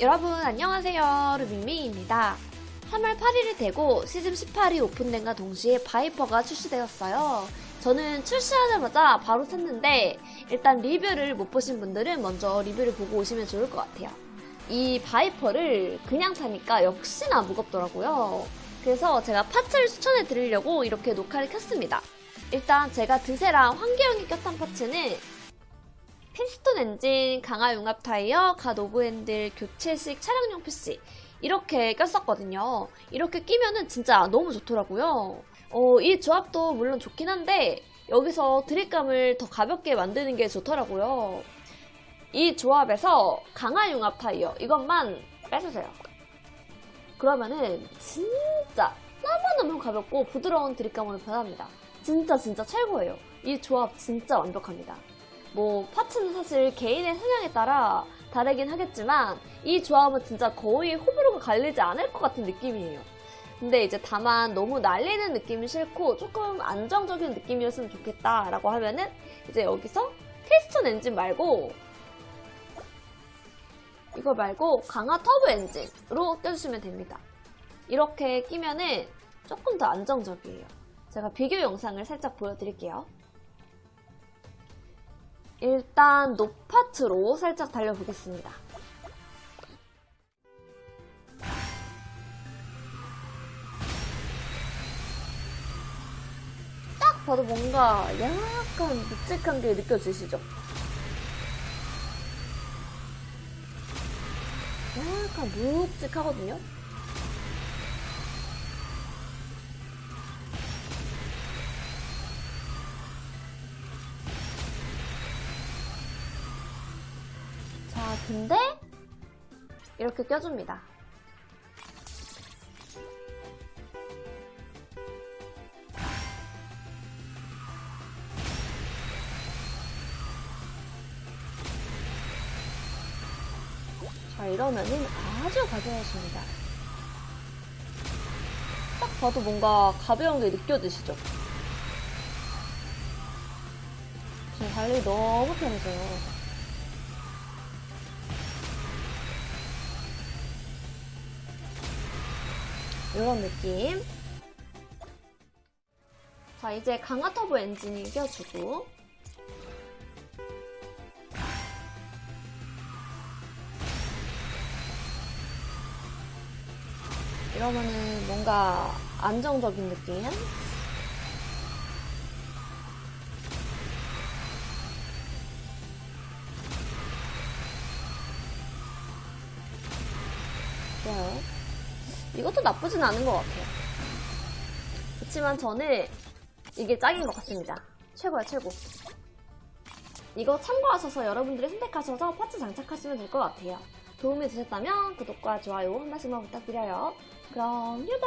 여러분 안녕하세요. 루밍밍입니다. 3월 8일이 되고 시즌 18이 오픈된과 동시에 바이퍼가 출시되었어요. 저는 출시하자마자 바로 샀는데 일단 리뷰를 못 보신 분들은 먼저 리뷰를 보고 오시면 좋을 것 같아요. 이 바이퍼를 그냥 사니까 역시나 무겁더라고요. 그래서 제가 파츠를 추천해 드리려고 이렇게 녹화를 켰습니다. 일단 제가 드세랑 환기형이 꼈던 파츠는 피스톤 엔진, 강화 융합 타이어, 갓 오브 핸들, 교체식 차량용 PC 이렇게 꼈었거든요. 이렇게 끼면은 진짜 너무 좋더라고요. 어, 이 조합도 물론 좋긴 한데 여기서 드립감을 더 가볍게 만드는 게 좋더라고요. 이 조합에서 강화 융합 타이어 이것만 빼주세요. 그러면은 진짜 너무너무 가볍고 부드러운 드립감으로 변합니다. 진짜 진짜 최고예요. 이 조합 진짜 완벽합니다. 뭐 파츠는 사실 개인의 성향에 따라 다르긴 하겠지만 이 조합은 진짜 거의 호불호가 갈리지 않을 것 같은 느낌이에요. 근데 이제 다만 너무 날리는 느낌이 싫고 조금 안정적인 느낌이었으면 좋겠다라고 하면은 이제 여기서 테스톤 엔진 말고 이거 말고 강화 터보 엔진으로 껴주시면 됩니다. 이렇게 끼면은 조금 더 안정적이에요. 제가 비교 영상을 살짝 보여드릴게요. 일단 노파트로 살짝 달려보겠습니다. 딱 봐도 뭔가 약간 묵직한 게 느껴지시죠? 약간 묵직하거든요? 근데 이렇게 껴줍니다. 자, 이러면은 아주 가벼워집니다. 딱 봐도 뭔가 가벼운 게 느껴지시죠? 지금 달리기 너무 편해져요. 이런 느낌. 자, 이제 강화 터보 엔진이 껴주고. 이러면은 뭔가 안정적인 느낌. 좋아요. 이것도 나쁘진 않은 것 같아요. 그렇지만 저는 이게 짱인 것 같습니다. 최고야, 최고. 이거 참고하셔서 여러분들이 선택하셔서 파츠 장착하시면 될 것 같아요. 도움이 되셨다면 구독과 좋아요 한 번씩만 부탁드려요. 그럼 유바!